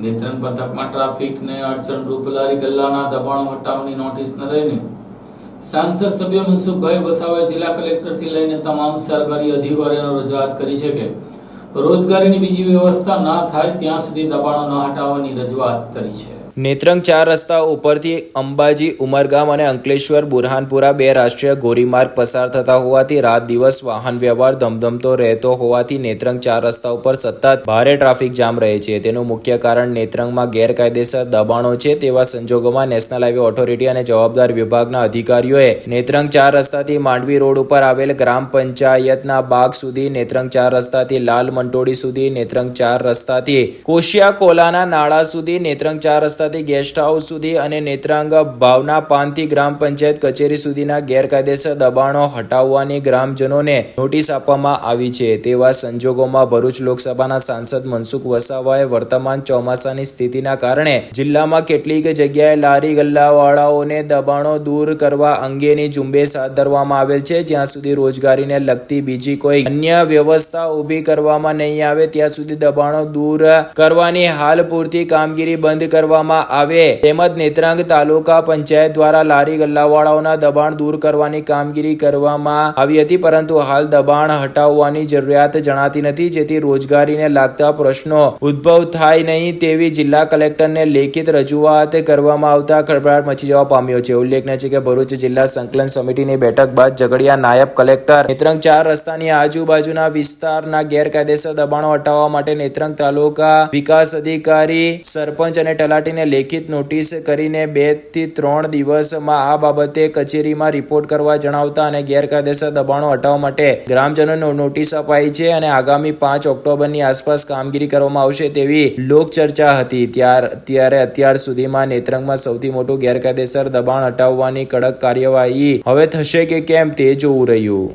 નેત્રંગ પંથકમાં ટ્રાફિકને અડચણરૂપ લારી ગલ્લાના દબાણો હટાવવાની નોટિસને લઈને સાંસદ સભ્ય મનસુખભાઈ વસાવાએ જિલ્લા કલેક્ટરથી લઈને તમામ સરકારી અધિકારીઓને રજૂઆત કરી છે કે રોજગારીની બીજી વ્યવસ્થા ના થાય ત્યાં સુધી દબાણો ન હટાવવાની રજૂઆત કરી છે. નેત્રંગ ચાર રસ્તા ઉપરથી અંબાજી, ઉમરગામ અને અંકલેશ્વર, બુરહાનપુરા બે રાષ્ટ્રીય ધોરીમાર્ગ પસાર થતા હોવાથી રાત દિવસ વાહન વ્યવહાર ધમધમતો રહેતો હોવાથી નેત્રંગ ચાર રસ્તા ઉપર સતત ભારે ટ્રાફિક જામ રહે છે. તેનું મુખ્ય કારણ નેત્રંગમાં ગેરકાયદેસર દબાણો છે તેવા સંજોગોમાં નેશનલ હાઈવે ઓથોરિટી અને જવાબદાર વિભાગના અધિકારીઓએ નેત્રંગ ચાર રસ્તાથી માંડવી રોડ ઉપર આવેલ ગ્રામ પંચાયતના બાગ સુધી, નેત્રંગ ચાર રસ્તાથી લાલ મંટોડી સુધી, નેત્રંગ ચાર રસ્તાથી કોશિયા કોલાના નાળા સુધી, નેત્રંગ ચાર રસ્તાથી ગેસ્ટ હાઉસ સુધી અને નેત્રાંગ ભાવના પાનથી ગ્રામ પંચાયત કચેરી સુધીના ગેરકાયદેસર દબાણો હટાવવાની ગ્રામજનોને નોટિસ આપવામાં આવી છે. તેવા સંજોગોમાં ભરૂચ લોકસભાના સાંસદ મનસુખ વસાવાએ વર્તમાન ચોમાસાની સ્થિતિના કારણે જિલ્લામાં કેટલીક જગ્યાએ લારી ગલ્લાવાળાઓને દબાણો દૂર કરવા અંગેની ઝુંબેશ હાથ ધરવામાં આવેલ છે. જ્યાં સુધી રોજગારીને લગતી બીજી કોઈ અન્ય વ્યવસ્થા ઊભી કરવામાં નહીં આવે, ત્યાં સુધી દબાણો દૂર કરવાની હાલ પૂરતી કામગીરી બંધ કરવામાં આવે. તેમજ નેત્રાંગ તાલુકા પંચાયત દ્વારા લારી ગલ્લાવાળાઓના દબાણ દૂર કરવાની કામગીરી કરવામાં આવી હતી, પરંતુ હાલ દબાણ હટાવવાની જરૂરિયાત જણાતી નથી, જેથી રોજગારીને લાગતા પ્રશ્નો ઉદ્ભવ થાય નહીં તેવી જિલ્લા કલેક્ટરને લેખિત રજૂઆત કરવામાં આવતા ખળભળાટ મચી જવા પામ્યો છે. ઉલ્લેખનીય છે કે ભરૂચ જિલ્લા સંકલન સમિતિની બેઠક બાદ ઝઘડિયા નાયબ કલેક્ટર નેત્રંગ ચાર રસ્તાની આજુબાજુના વિસ્તારના ગેરકાયદેસર દબાણો હટાવવા માટે નેત્રંગ તાલુકા વિકાસ અધિકારી, સરપંચ અને તલાટીને લેખિત નોટિસ કરીને બેથી ત્રણ દિવસમાં આ બાબતે કચેરીમાં રિપોર્ટ કરવા જણાવતા અને ગેરકાયદેસર દબાણો હટાવવા માટે ગ્રામજનોને નોટિસ અપાઈ છે અને આગામી પાંચ ઓક્ટોબરની આસપાસ કામગીરી કરવામાં આવશે તેવી લોકચર્ચા હતી. ત્યાર, ત્યારે અત્યાર સુધીમાં નેત્રંગમાં સૌથી મોટું ગેરકાયદેસર દબાણ હટાવવાની કડક કાર્યવાહી હવે થશે કે કેમ તે જોવું રહ્યું.